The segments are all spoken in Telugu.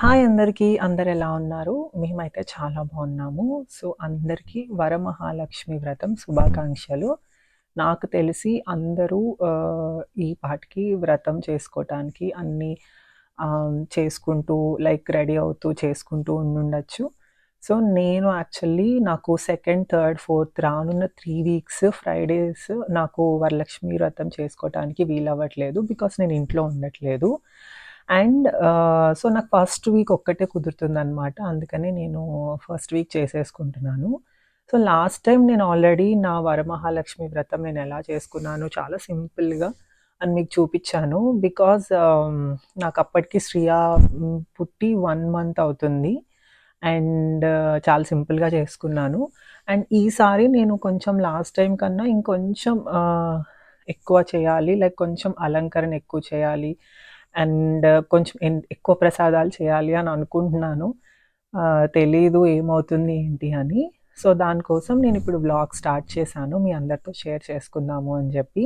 హాయ్ అందరికీ. అందరు ఎలా ఉన్నారు? మేమైతే చాలా బాగున్నాము. సో అందరికీ వరమహాలక్ష్మి వ్రతం శుభాకాంక్షలు. నాకు తెలిసి అందరూ ఈ పాటికి వ్రతం చేసుకోవటానికి అన్నీ చేసుకుంటూ లైక్ రెడీ అవుతూ చేసుకుంటూ ఉండుండొచ్చు. సో నేను యాక్చువల్లీ నాకు సెకండ్ థర్డ్ ఫోర్త్ రానున్న త్రీ వీక్స్ ఫ్రైడేస్ నాకు వరలక్ష్మి వ్రతం చేసుకోవటానికి వీలవ్వట్లేదు. బికాస్ నేను ఇంట్లో ఉండట్లేదు. అండ్ సో నాకు ఫస్ట్ వీక్ ఒక్కటే కుదురుతుంది అనమాట అందుకని నేను ఫస్ట్ వీక్ చేసేసుకుంటున్నాను. సో లాస్ట్ టైం నేను ఆల్రెడీ నా వరమహాలక్ష్మి వ్రతం నేను ఎలా చేసుకున్నాను చాలా సింపుల్గా అని మీకు చూపించాను. బికాజ్ నాకు అప్పటికి శ్రియా పుట్టి వన్ మంత్ అవుతుంది. అండ్ చాలా సింపుల్గా చేసుకున్నాను. అండ్ ఈసారి నేను కొంచెం లాస్ట్ టైం కన్నా ఇంకొంచెం ఎక్కువ చేయాలి. లైక్ కొంచెం అలంకరణ ఎక్కువ చేయాలి. అండ్ కొంచెం ఎక్కువ ప్రసాదాలు చేయాలి అని అనుకుంటున్నాను. తెలీదు ఏమవుతుంది ఏంటి అని. సో దానికోసం నేను ఇప్పుడు బ్లాగ్ స్టార్ట్ చేశాను. మీ అందరితో షేర్ చేసుకుందాము అని చెప్పి.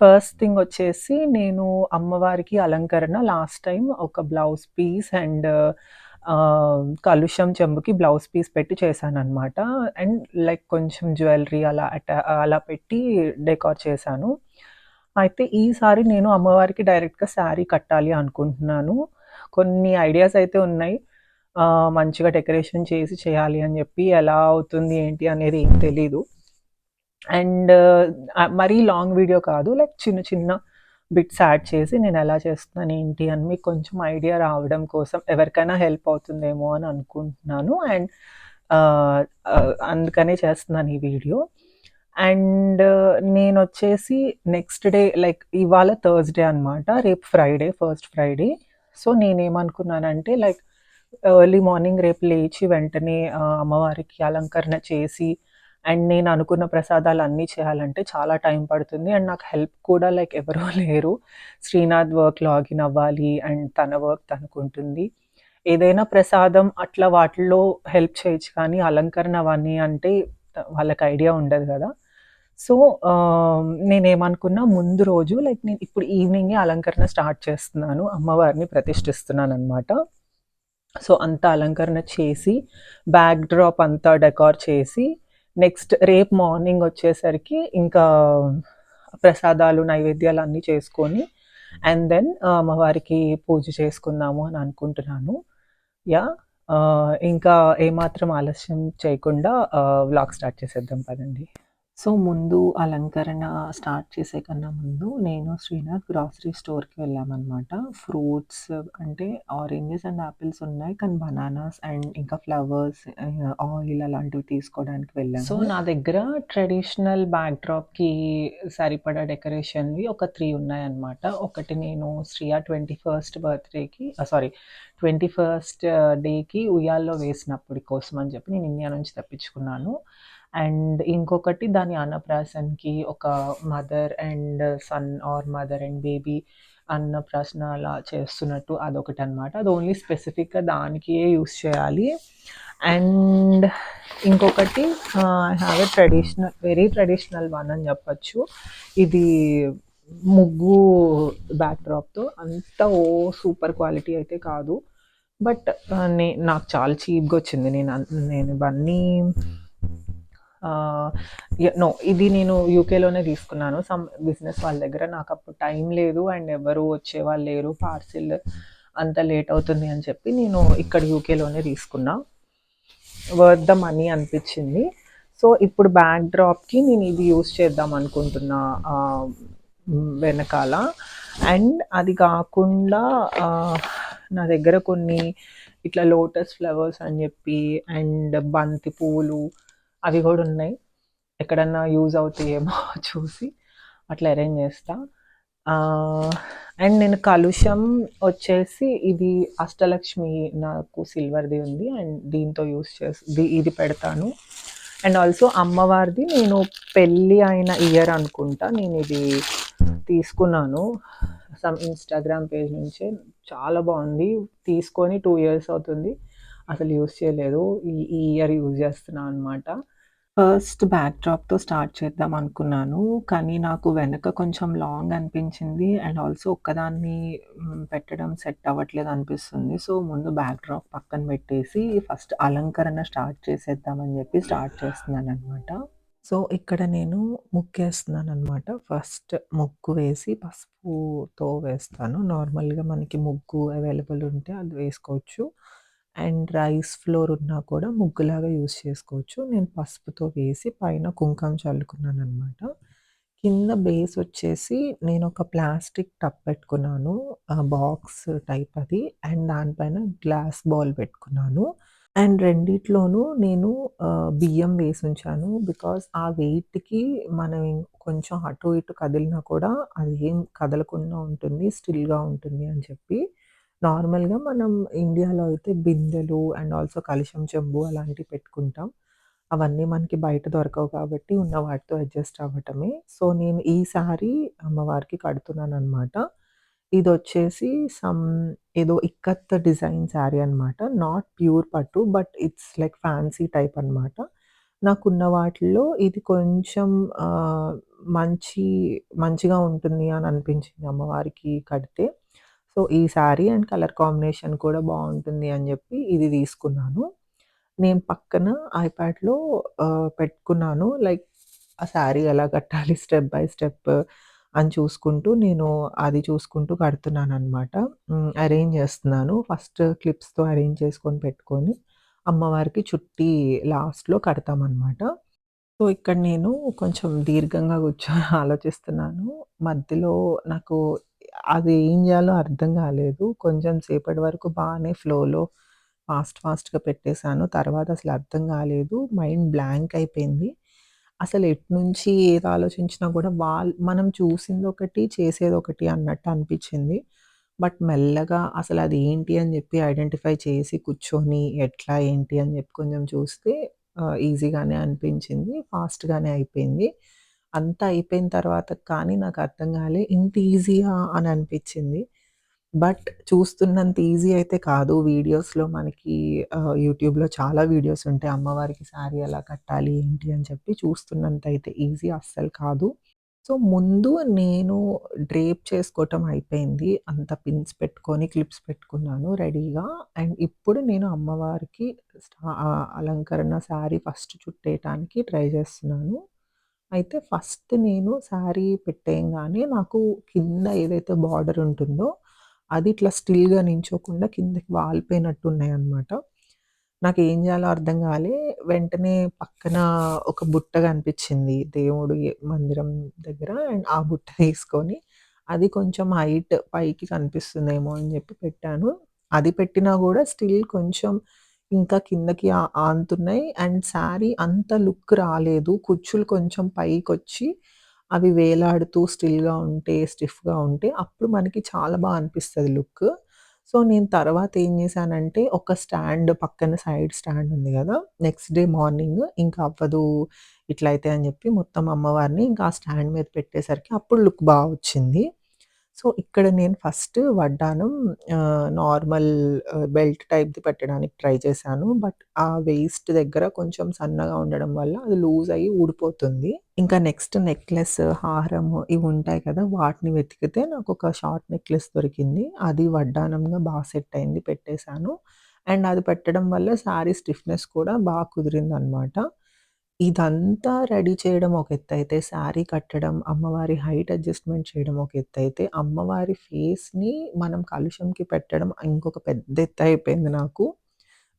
ఫస్ట్ థింగ్ వచ్చేసి నేను అమ్మవారికి అలంకరణ. లాస్ట్ టైం ఒక బ్లౌజ్ పీస్ అండ్ కలుషం చెంబుకి బ్లౌజ్ పీస్ పెట్టి చేశాను అనమాట అండ్ లైక్ కొంచెం జ్యువెలరీ అలా అటా అలా పెట్టి డెకార్ చేశాను. అయితే ఈసారి నేను అమ్మవారికి డైరెక్ట్గా శారీ కట్టాలి అనుకుంటున్నాను. కొన్ని ఐడియాస్ అయితే ఉన్నాయి. మంచిగా డెకరేషన్ చేసి చేయాలి అని చెప్పి ఎలా అవుతుంది ఏంటి అనేది ఏం తెలీదు. అండ్ మరీ లాంగ్ వీడియో కాదు లైక్ చిన్న చిన్న బిట్స్ యాడ్ చేసి నేను ఎలా చేస్తున్నాను ఏంటి అని మీకు కొంచెం ఐడియా రావడం కోసం ఎవరికైనా హెల్ప్ అవుతుందేమో అని అనుకుంటున్నాను. అండ్ అందుకనే చేస్తున్నాను ఈ వీడియో. అండ్ నేను వచ్చేసి నెక్స్ట్ డే లైక్ ఇవాళ థర్స్డే అనమాట రేపు ఫ్రైడే ఫస్ట్ ఫ్రైడే. సో నేనేమనుకున్నానంటే లైక్ ఎర్లీ మార్నింగ్ రేపు లేచి వెంటనే అమ్మవారికి అలంకరణ చేసి అండ్ నేను అనుకున్న ప్రసాదాలు అన్నీ చేయాలంటే చాలా టైం పడుతుంది. అండ్ నాకు హెల్ప్ కూడా లైక్ ఎవరూ లేరు. శ్రీనాథ్ వర్క్ లాగిన్ అవ్వాలి అండ్ తన వర్క్ తనకుంటుంది. ఏదైనా ప్రసాదం అట్లా వాటిల్లో హెల్ప్ చేయొచ్చు కానీ అలంకరణ అవన్నీ అంటే వాళ్ళకి ఐడియా ఉండదు కదా. సో నేనేమనుకున్నా ముందు రోజు లైక్ నేను ఇప్పుడు ఈవినింగే అలంకరణ స్టార్ట్ చేస్తున్నాను. అమ్మవారిని ప్రతిష్ఠిస్తున్నాను అనమాట సో అంతా అలంకరణ చేసి బ్యాక్ డ్రాప్ అంతా డెకార్ చేసి నెక్స్ట్ రేపు మార్నింగ్ వచ్చేసరికి ఇంకా ప్రసాదాలు నైవేద్యాలు అన్నీ చేసుకొని అండ్ దెన్ అమ్మవారికి పూజ చేసుకుందాము అని అనుకుంటున్నాను. యా ఇంకా ఏమాత్రం ఆలస్యం చేయకుండా వ్లాగ్ స్టార్ట్ చేసేద్దాం పదండి. సో ముందు అలంకరణ స్టార్ట్ చేసే కన్నా ముందు నేను శ్రీనాథ్ గ్రాసరీ స్టోర్కి వెళ్ళామన్నమాట. ఫ్రూట్స్ అంటే ఆరెంజెస్ అండ్ యాపిల్స్ ఉన్నాయి. కానీ బనానాస్ అండ్ ఇంకా ఫ్లవర్స్ ఆయిల్ అలాంటివి తీసుకోవడానికి వెళ్ళాను సో నా దగ్గర ట్రెడిషనల్ బ్యాక్ డ్రాప్కి సరిపడా డెకరేషన్వి ఒక త్రీ ఉన్నాయన్నమాట. ఒకటి నేను శ్రియా ట్వంటీ ఫస్ట్ బర్త్డేకి సారీ ట్వంటీ ఫస్ట్ డేకి ఉయ్యాల్లో వేసినప్పటి కోసం అని చెప్పి నేను ఇండియా నుంచి తెప్పించుకున్నాను. అండ్ ఇంకొకటి దాని అన్నప్రాసన్కి ఒక mother and son or mother and baby అన్నప్రాసన అలా చేస్తున్నట్టు అదొకటి అనమాట అది ఓన్లీ స్పెసిఫిక్గా దానికే యూస్ చేయాలి. అండ్ ఇంకొకటి I have a traditional very traditional one అని చెప్పచ్చు. ఇది ముగ్గు బ్యాక్ డ్రాప్తో అంత ఓ సూపర్ క్వాలిటీ అయితే కాదు. బట్ నే నాకు చాలా చీప్గా వచ్చింది. నేను అన్- నేను ఇవన్నీ నో ఇది నేను యూకేలోనే తీసుకున్నాను. సమ్ బిజినెస్ వాళ్ళ దగ్గర నాకు అప్పుడు టైం లేదు అండ్ ఎవరు వచ్చేవాళ్ళు లేరు పార్సిల్ అంత లేట్ అవుతుంది అని చెప్పి నేను ఇక్కడ యూకేలోనే తీసుకున్నా. వర్త్ ద మనీ అనిపించింది. సో ఇప్పుడు బ్యాక్ డ్రాప్కి నేను ఇది యూస్ చేద్దాం అనుకుంటున్నా వెనకాల. అండ్ అది కాకుండా నా దగ్గర కొన్ని ఇట్లా లోటస్ ఫ్లవర్స్ అని చెప్పి అండ్ బంతి పువ్వులు అవి కూడా ఉన్నాయి. ఎక్కడన్నా యూజ్ అవుతాయేమో చూసి అట్లా అరేంజ్ చేస్తా. అండ్ నేను కలుషం వచ్చేసి ఇది అష్టలక్ష్మి నాకు సిల్వర్ది ఉంది. అండ్ దీంతో యూస్ చేసి ఇది పెడతాను. అండ్ ఆల్సో అమ్మవారిది నేను పెళ్ళి అయిన ఇయర్ అనుకుంటా నేను ఇది తీసుకున్నాను. సమ్ ఇన్స్టాగ్రామ్ పేజ్ నుంచే చాలా బాగుంది. తీసుకొని టూ ఇయర్స్ అవుతుంది. అసలు యూస్ చేయలేదు. ఈ ఈ ఇయర్ యూజ్ చేస్తున్నాను అనమాట ఫస్ట్ బ్యాక్ డ్రాప్‌తో స్టార్ట్ చేద్దాం అనుకున్నాను. కానీ నాకు వెనక కొంచెం లాంగ్ అనిపించింది. అండ్ ఆల్సో ఒక్కదాన్ని హ్మ్, పెట్టడం సెట్ అవ్వట్లేదు అనిపిస్తుంది. సో, ముందు బ్యాక్ డ్రాప్ పక్కన పెట్టేసి ఫస్ట్ అలంకరణ స్టార్ట్ చేసేద్దామని చెప్పి స్టార్ట్ చేస్తున్నాననమాట. సో, ఇక్కడ నేను ముగ్గేస్తున్నాననమాట. ఫస్ట్ ముగ్గు వేసి పసుపుతో వేస్తాను. నార్మల్‌గా మనకి ముగ్గు అవైలబుల్ ఉంటే అది వేసుకోవచ్చు. అండ్ రైస్ ఫ్లోర్ ఉన్నా కూడా ముగ్గులాగా యూజ్ చేసుకోవచ్చు. నేను పసుపుతో వేసి పైన కుంకుం చల్లుకున్నాను అనమాట కింద బేస్ వచ్చేసి నేను ఒక ప్లాస్టిక్ టబ్ పెట్టుకున్నాను. బాక్స్ టైప్ అది. అండ్ దానిపైన గ్లాస్ బౌల్ పెట్టుకున్నాను. అండ్ రెండిట్లోనూ నేను బియ్యం వేసి ఉంచాను బికాస్ ఆ వెయిట్‌కి మనం కొంచెం అటు ఇటు కదిలినా కూడా అది ఏం కదలకుండా ఉంటుంది. స్టిల్‌గా ఉంటుంది అని చెప్పి. నార్మల్‌గా మనం ఇండియాలో అయితే బిందెలు అండ్ ఆల్సో కలశం చెంబు అలాంటివి పెట్టుకుంటాం. అవన్నీ మనకి బయట దొరకవు కాబట్టి ఉన్న వాటితో అడ్జస్ట్ అవ్వటమే. సో, నేను ఈ సారీ అమ్మవారికి కడుతున్నాననమాట. ఇదొచ్చేసి సమ్ ఏదో ఇక్కత్ డిజైన్ శారీ అనమాట. నాట్ ప్యూర్ పట్టు but it's like fancy type అనమాట. నాకున్న వాటిల్లో ఇది కొంచెం ఆహ్, మంచి మంచిగా ఉంటుంది అని అనిపించింది అమ్మవారికి కడితే. సో, ఈ శారీ అండ్ కలర్ కాంబినేషన్ కూడా బాగుంటుంది అని చెప్పి ఇది తీసుకున్నాను. నేను పక్కన ఐప్యాడ్‌లో పెట్టుకున్నాను. లైక్ ఆ శారీ ఎలా కట్టాలి స్టెప్ బై స్టెప్ అని చూసుకుంటూ నేను అది చూసుకుంటూ కడుతున్నాను అనమాట అరేంజ్ చేస్తున్నాను. ఫస్ట్ క్లిప్స్‌తో అరేంజ్ చేసుకొని పెట్టుకొని అమ్మవారికి చుట్టి లాస్ట్‌లో కడతామనమాట. సో, ఇక్కడ నేను కొంచెం దీర్ఘంగా కూర్చొని ఆలోచిస్తున్నాను. మధ్యలో నాకు అది ఏం చేయాలో అర్థం కాలేదు కొంచెం సేపటి వరకు బాగానే ఫ్లోలో ఫాస్ట్ ఫాస్ట్‌గా పెట్టేశాను తర్వాత అసలు అర్థం కాలేదు మైండ్ బ్లాంక్ అయిపోయింది. అసలు ఎట్నుంచి ఏది ఆలోచించినా కూడా వాళ్ళు మనం చూసింది ఒకటి చేసేది ఒకటి అన్నట్టు అనిపించింది బట్ మెల్లగా అసలు అది ఏంటి అని చెప్పి ఐడెంటిఫై చేసి కూర్చొని ఎట్లా ఏంటి అని చెప్పి కొంచెం చూస్తే ఈజీగానే అనిపించింది. ఫాస్ట్‌గానే అయిపోయింది. అంతా అయిపోయిన తర్వాత కానీ నాకు అర్థం కాలే ఇంత ఈజీయా అని అనిపించింది బట్ చూస్తున్నంత ఈజీ అయితే కాదు. వీడియోస్‌లో మనకి యూట్యూబ్‌లో చాలా వీడియోస్ ఉంటాయి. అమ్మవారికి శారీ ఎలా కట్టాలి ఏంటి అని చెప్పి చూస్తున్నంత అయితే ఈజీ అస్సలు కాదు. సో, ముందు నేను డ్రేప్ చేసుకోవటం అయిపోయింది. అంత పిన్స్ పెట్టుకొని, క్లిప్స్ పెట్టుకున్నాను రెడీగా. అండ్ ఇప్పుడు నేను అమ్మవారికి అలంకరణ శారీ ఫస్ట్ చుట్టేయటానికి ట్రై చేస్తున్నాను. అయితే ఫస్ట్ నేను శారీ పెట్టేయంగానే నాకు కింద ఏదైతే బార్డర్ ఉంటుందో, అది ఇట్లా స్టిల్‌గా నించోకుండా కిందకి వాల్పోయినట్టున్నాయి అన్నమాట నాకు ఏం చేయాలో అర్థం కాలే వెంటనే పక్కన ఒక బుట్ట కనిపించింది దేవుడి మందిరం దగ్గర. అండ్ ఆ బుట్ట తీసుకొని అది కొంచెం హైట్ పైకి కనిపిస్తుందేమో అని చెప్పి పెట్టాను. అది పెట్టినా కూడా స్టిల్ కొంచెం ఇంకా కిందకి ఆ ఆనుతున్నాయి. అండ్ శారీ అంత లుక్ రాలేదు. కుచ్చులు కొంచెం పైకొచ్చి అవి వేలాడుతూ స్టిల్‌గా ఉంటే, స్టిఫ్‌గా ఉంటే అప్పుడు మనకి చాలా బా అనిపిస్తది లుక్. సో, నేను తర్వాత ఏం చేశానంటే ఒక స్టాండ్ పక్కన సైడ్ స్టాండ్ ఉంది కదా నెక్స్ట్ డే మార్నింగ్ ఇంక అవ్వదు ఇట్లయితే అని చెప్పి మొత్తం అమ్మవారిని ఇంకా ఆ స్టాండ్ మీద పెట్టేసరికి అప్పుడు లుక్ బా వచ్చింది. సో, ఇక్కడ నేను ఫస్ట్ వడ్డానం నార్మల్ బెల్ట్ టైప్‌ది పెట్టడానికి ట్రై చేశాను. బట్ ఆ వేస్ట్ దగ్గర కొంచెం సన్నగా ఉండడం వల్ల అది లూజ్ అయ్యి ఊడిపోతుంది. ఇంకా నెక్స్ట్ నెక్లెస్, హారము ఇవి ఉంటాయి కదా! వాటిని వెతికితే నాకు ఒక షార్ట్ నెక్లెస్ దొరికింది. అది వడ్డానంగా బాగా సెట్ అయింది పెట్టేశాను అండ్ అది పెట్టడం వల్ల శారీ స్టిఫ్‌నెస్ కూడా బాగా కుదిరింది అనమాట ఇదంతా రెడీ చేయడం ఒక ఎత్తయితే, శారీ కట్టడం, అమ్మవారి హైట్ అడ్జస్ట్‌మెంట్ చేయడం ఒక ఎత్తయితే, అమ్మవారి ఫేస్‌ని మనం కలుషంకి పెట్టడం ఇంకొక పెద్ద ఎత్తయిపోయింది నాకు.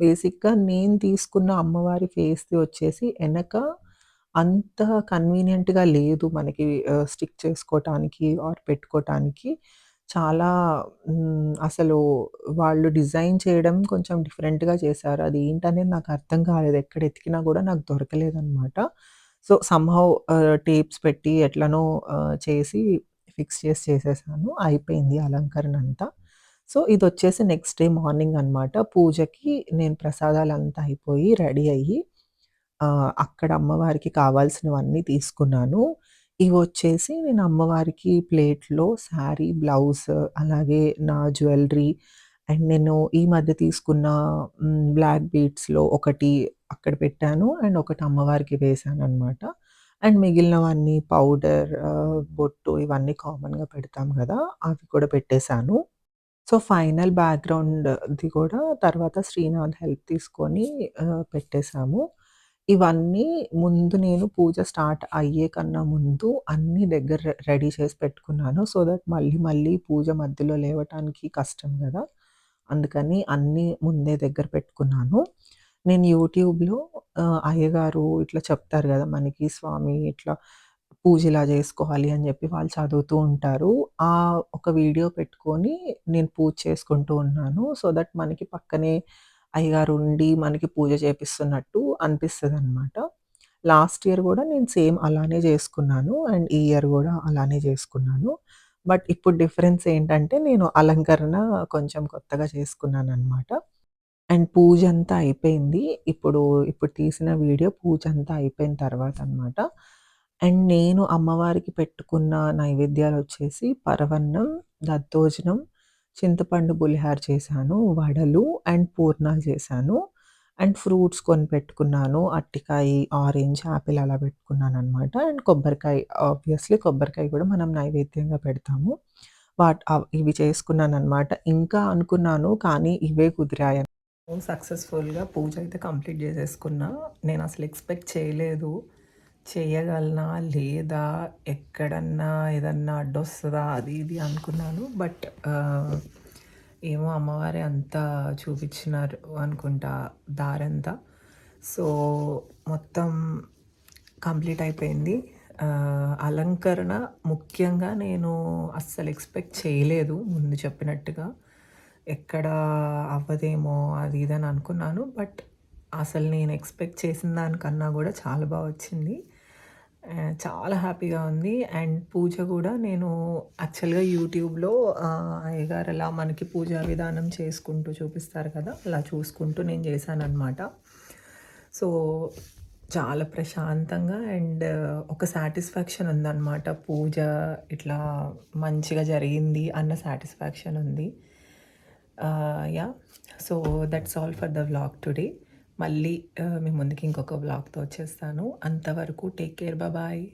బేసిక్‌గా నేను తీసుకున్న అమ్మవారి ఫేస్‌ది వచ్చేసి ఎనక అంత కన్వీనియంట్‌గా లేదు మనకి ఆహ్, స్టిక్ చేసుకోటానికి ఆర్ పెట్టుకోటానికి. చాలా హ్మ్, అసలు వాళ్ళు డిజైన్ చేయడం కొంచెం డిఫరెంట్‌గా చేశారు. అది ఏంటనేది నాకు అర్థం కాలేదు. ఎక్కడ ఎతికినా కూడా నాకు దొరకలేదనమాట. సో, సమ్‌హౌ ఆహ్, టేప్స్ పెట్టి ఎట్లనో ఆహ్, చేసి ఫిక్స్ చేసి చేసేసాను. అయిపోయింది అలంకరణ అంతా. సో, ఇదొచ్చేసి నెక్స్ట్ డే మార్నింగ్ అనమాట. పూజకి నేను ప్రసాదాలంతా అయిపోయి రెడీ అయ్యి ఆహ్, అక్కడ అమ్మవారికి కావాల్సినవన్నీ తీసుకున్నాను. వచ్చేసి నేను అమ్మవారికి ప్లేట్‌లో శారీ, బ్లౌజ్ అలాగే నా జ్యువెలరీ అండ్ నేను ఈ మధ్య తీసుకున్న బ్లాక్ బీడ్స్‌లో ఒకటి అక్కడ పెట్టాను. అండ్ ఒకటి అమ్మవారికి వేశాననమాట. అండ్ మిగిలినవన్నీ పౌడర్ బొట్టు ఇవన్నీ కామన్‌గా పెడతాం కదా అవి కూడా పెట్టేశాను. సో, ఫైనల్ బ్యాక్‌గ్రౌండ్‌ది కూడా తర్వాత శ్రీనాథ్ హెల్ప్ తీసుకొని పెట్టేశాము ఇవన్నీ ముందు నేను పూజ స్టార్ట్ అయ్యే కన్నా ముందు అన్నీ దగ్గర రెడీ చేసి పెట్టుకున్నాను. సో దట్ మళ్ళీ మళ్ళీ పూజ మధ్యలో లేవటానికి కష్టం కదా అందుకని అన్నీ ముందే దగ్గర పెట్టుకున్నాను. నేను యూట్యూబ్‌లో అయ్యగారు ఇట్లా చెప్తారు కదా మనకి స్వామి ఇట్లా పూజ ఇలా చేసుకోవాలి అని చెప్పి వాళ్ళు చదువుతూ ఉంటారు. ఆ ఒక వీడియో పెట్టుకొని నేను పూజ చేసుకుంటూ ఉన్నాను. సో దట్ మనకి పక్కనే అయ్యగారు ఉండి మనకి పూజ చేపిస్తున్నట్టు అనమాట లాస్ట్ ఇయర్ కూడా నేను సేమ్ అలానే చేసుకున్నాను అండ్ ఈ ఇయర్ కూడా అలానే చేసుకున్నాను. బట్ ఇప్పుడు డిఫరెన్స్ ఏంటంటే నేను అలంకరణ కొంచెం కొత్తగా చేసుకున్నాను అనమాట అండ్ పూజ అంతా అయిపోయింది. ఇప్పుడు ఇప్పుడు తీసిన వీడియో పూజ అంతా అయిపోయిన తర్వాత అనమాట అండ్ నేను అమ్మవారికి పెట్టుకున్న నైవేద్యాలు వచ్చేసి పరవన్నం, దద్దోజనం, చింతపండు బులిహార్ చేశాను, వడలు అండ్ పూర్ణాలు చేశాను. అండ్ ఫ్రూట్స్ కొని పెట్టుకున్నాను. అరటికాయి, ఆరెంజ్, యాపిల్ అలా పెట్టుకున్నాను అనమాట అండ్ కొబ్బరికాయ ఆబ్వియస్‌లీ కొబ్బరికాయ కూడా మనం నైవేద్యంగా పెడతాము. వాట్ ఇవి ఇవి చేసుకున్నాననమాట. ఇంకా అనుకున్నాను కానీ ఇవే కుదిరాయి. సక్సెస్‌ఫుల్‌గా పూజ అయితే కంప్లీట్ చేసేసుకున్నా. అసలు ఎక్స్‌పెక్ట్ చేయలేదు. చేయగలనా? లేదా? ఎక్కడన్నా ఏదన్నా అడ్డొస్తుందా అది ఇది అనుకున్నాను. బట్ ఏమో అమ్మవారే అంతా చూపించినారు అనుకుంటా దారంతా. సో, మొత్తం కంప్లీట్ అయిపోయింది. అలంకరణ ముఖ్యంగా నేను అస్సలు ఎక్స్‌పెక్ట్ చేయలేదు ముందు చెప్పినట్టుగా. ఎక్కడ అవ్వదేమో అది ఇది అని అనుకున్నాను. బట్ అసలు నేను ఎక్స్‌పెక్ట్ చేసిన దానికన్నా కూడా చాలా బాగా వచ్చింది. చాలా హ్యాపీగా ఉంది. అండ్ పూజ కూడా నేను యాక్చువల్‌గా యూట్యూబ్‌లో అయ్యగారు అలా మనకి పూజా విధానం చేసుకుంటూ చూపిస్తారు కదా! అలా చూసుకుంటూ నేను చేశాననమాట. సో, చాలా ప్రశాంతంగా అండ్ ఒక సాటిస్ఫాక్షన్ ఉందన్నమాట పూజ ఇట్లా మంచిగా జరిగింది అన్న సాటిస్ఫాక్షన్ ఉంది. Yeah so, that's all for the vlog today. మళ్ళీ మీ ముందుకి ఇంకొక బ్లాగ్తో వచ్చేస్తాను. అంతవరకు టేక్ కేర్. బాయ్.